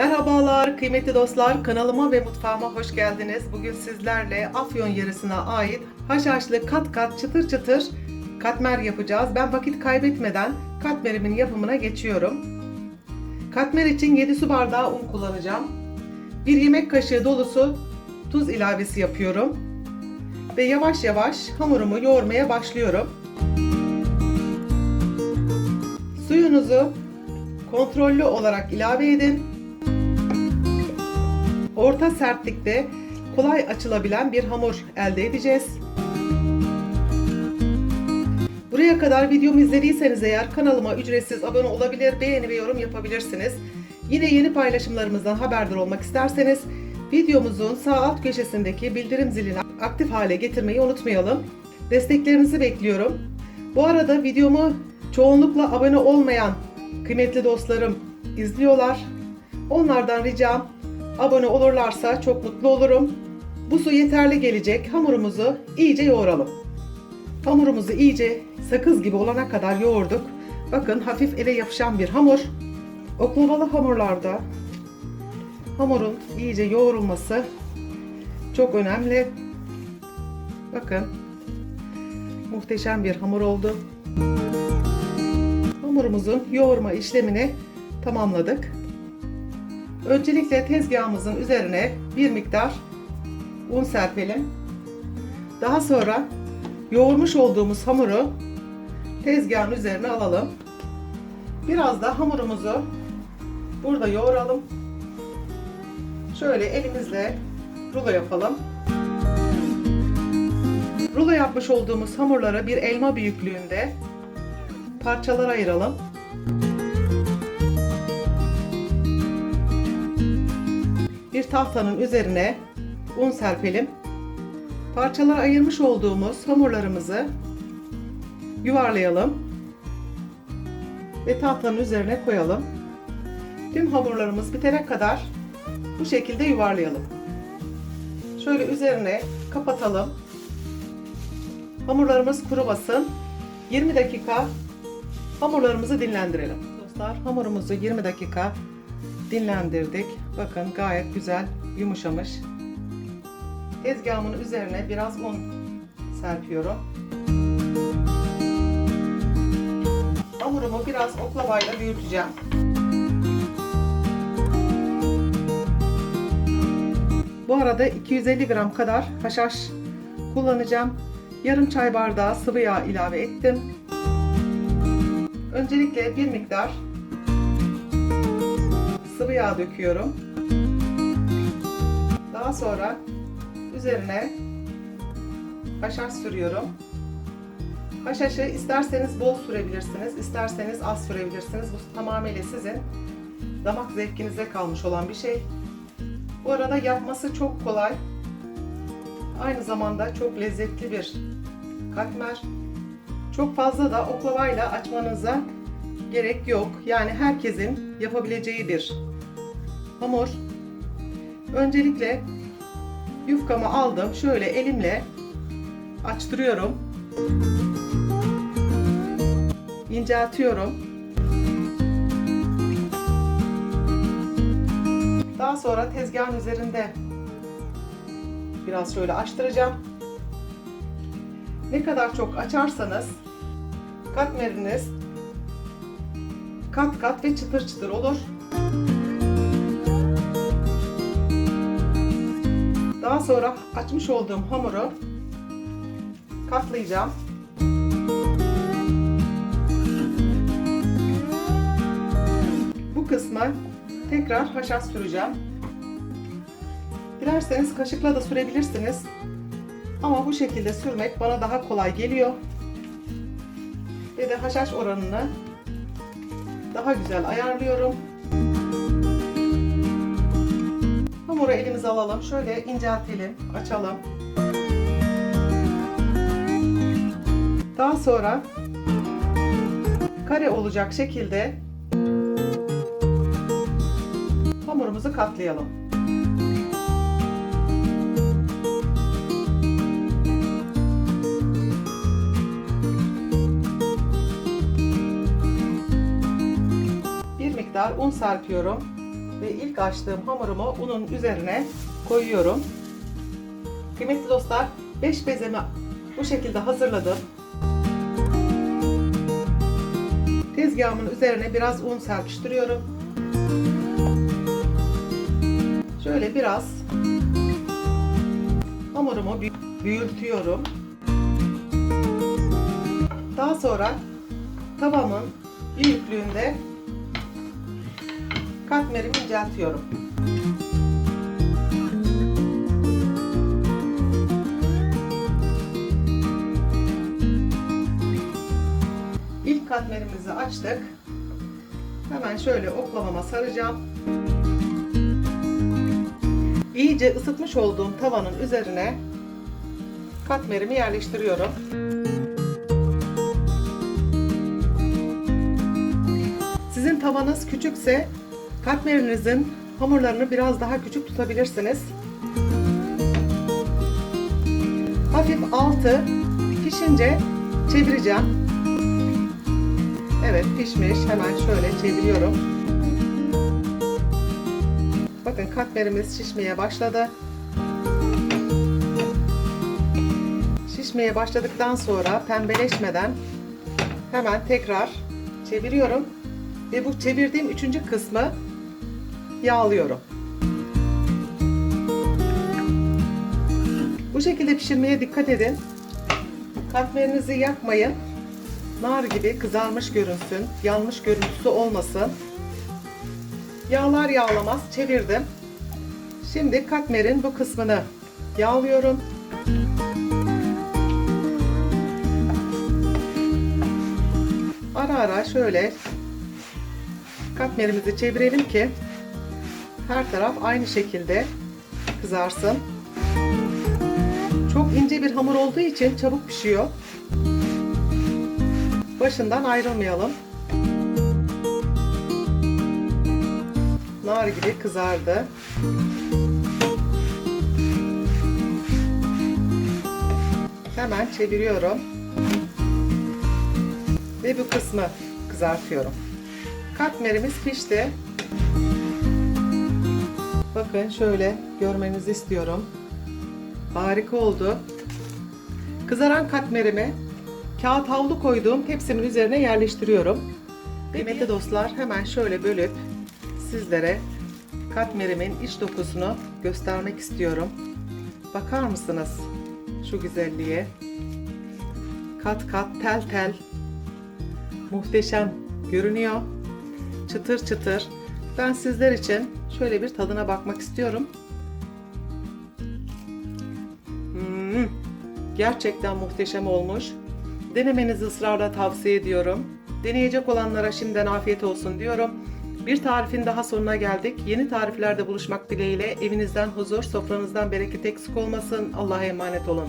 Merhabalar kıymetli dostlar kanalıma ve mutfağıma hoş geldiniz. Bugün sizlerle Afyon yöresine ait haşhaşlı kat kat çıtır çıtır katmer yapacağız. Ben vakit kaybetmeden katmerimin yapımına geçiyorum. Katmer için 7 su bardağı un kullanacağım. 1 yemek kaşığı dolusu tuz ilavesi yapıyorum. Ve yavaş yavaş hamurumu yoğurmaya başlıyorum. Suyunuzu kontrollü olarak ilave edin. Orta sertlikte kolay açılabilen bir hamur elde edeceğiz. Buraya kadar videomu izlediyseniz eğer kanalıma ücretsiz abone olabilir, beğeni ve yorum yapabilirsiniz. Yine yeni paylaşımlarımızdan haberdar olmak isterseniz videomuzun sağ alt köşesindeki bildirim zilini aktif hale getirmeyi unutmayalım. Desteklerinizi bekliyorum. Bu arada videomu çoğunlukla abone olmayan kıymetli dostlarım izliyorlar. Onlardan ricam abone olurlarsa çok mutlu olurum. Bu su yeterli gelecek. Hamurumuzu iyice yoğuralım. Hamurumuzu iyice sakız gibi olana kadar yoğurduk. Bakın hafif ele yapışan bir hamur. Oklavalı hamurlarda hamurun iyice yoğrulması çok önemli. Bakın muhteşem bir hamur oldu. Hamurumuzun yoğurma işlemini tamamladık. Öncelikle tezgahımızın üzerine bir miktar un serpelim. Daha sonra yoğurmuş olduğumuz hamuru tezgahın üzerine alalım. Biraz da hamurumuzu burada yoğuralım. Şöyle elimizle rulo yapalım. Rulo yapmış olduğumuz hamurları bir elma büyüklüğünde parçalara ayıralım. Bir tahtanın üzerine un serpelim. Parçalara ayırmış olduğumuz hamurlarımızı yuvarlayalım ve tahtanın üzerine koyalım. Tüm hamurlarımız bitene kadar bu şekilde yuvarlayalım. Şöyle üzerine kapatalım. Hamurlarımız kurubasın. 20 dakika hamurlarımızı dinlendirelim. Dostlar hamurumuzu 20 dakika dinlendirdik. Bakın gayet güzel yumuşamış. Tezgahımın üzerine biraz un serpiyorum. Hamurumu biraz oklavayla büyüteceğim. Bu arada 250 gram kadar haşhaş kullanacağım. Yarım çay bardağı sıvı yağ ilave ettim. Öncelikle bir miktar sıvı yağ döküyorum. Daha sonra üzerine haşhaş sürüyorum. Haşhaşı isterseniz bol sürebilirsiniz, isterseniz az sürebilirsiniz. Bu tamamıyla sizin damak zevkinize kalmış olan bir şey. Bu arada yapması çok kolay. Aynı zamanda çok lezzetli bir katmer. Çok fazla da oklavayla açmanıza gerek yok. Yani herkesin yapabileceği bir hamur. Öncelikle yufkamı aldım. Şöyle elimle açtırıyorum. İnceltiyorum. Daha sonra tezgahın üzerinde biraz şöyle açtıracağım. Ne kadar çok açarsanız katmeriniz kat kat ve çıtır çıtır olur. Daha sonra açmış olduğum hamuru katlayacağım. Bu kısmı tekrar haşhaş süreceğim. Dilerseniz kaşıkla da sürebilirsiniz. Ama bu şekilde sürmek bana daha kolay geliyor. Ve de haşhaş oranını daha güzel ayarlıyorum. Hamuru elimize alalım. Şöyle inceltelim, açalım. Daha sonra kare olacak şekilde hamurumuzu katlayalım. Bir miktar un serpiyorum. Ve ilk açtığım hamurumu unun üzerine koyuyorum. Kıymetli dostlar 5 bezemi bu şekilde hazırladım. Tezgahımın üzerine biraz un serpiştiriyorum. Şöyle biraz hamurumu büy- büyütüyorum. Daha sonra tavamın büyüklüğünde katmerimi inceltiyorum. İlk katmerimizi açtık. Hemen şöyle oklavama saracağım. İyice ısıtmış olduğum tavanın üzerine katmerimi yerleştiriyorum. Sizin tavanız küçükse katmerinizin hamurlarını biraz daha küçük tutabilirsiniz. Hafif altı pişince çevireceğim. Evet pişmiş. Hemen şöyle çeviriyorum. Bakın katmerimiz şişmeye başladı. Şişmeye başladıktan sonra pembeleşmeden hemen tekrar çeviriyorum ve bu çevirdiğim üçüncü kısmı yağlıyorum. Bu şekilde pişirmeye dikkat edin. Katmerinizi yakmayın. Nar gibi kızarmış görünsün, yanmış görüntüsü olmasın. Yağlar yağlamaz çevirdim. Şimdi katmerin bu kısmını yağlıyorum. Ara ara şöyle katmerimizi çevirelim ki her taraf aynı şekilde kızarsın. Çok ince bir hamur olduğu için çabuk pişiyor. Başından ayrılmayalım. Nar gibi kızardı. Hemen çeviriyorum. Ve bu kısmı kızartıyorum. Katmerimiz pişti. Bakın şöyle görmenizi istiyorum. Harika oldu. Kızaran katmerimi kağıt havlu koyduğum tepsimin üzerine yerleştiriyorum. Kıymetli dostlar hemen şöyle bölüp sizlere katmerimin iç dokusunu göstermek istiyorum. Bakar mısınız şu güzelliğe? Kat kat tel tel muhteşem görünüyor. Çıtır çıtır. Ben sizler için şöyle bir tadına bakmak istiyorum. Hmm, gerçekten muhteşem olmuş. Denemenizi ısrarla tavsiye ediyorum. Deneyecek olanlara şimdiden afiyet olsun diyorum. Bir tarifin daha sonuna geldik. Yeni tariflerde buluşmak dileğiyle evinizden huzur, sofranızdan bereket eksik olmasın. Allah'a emanet olun.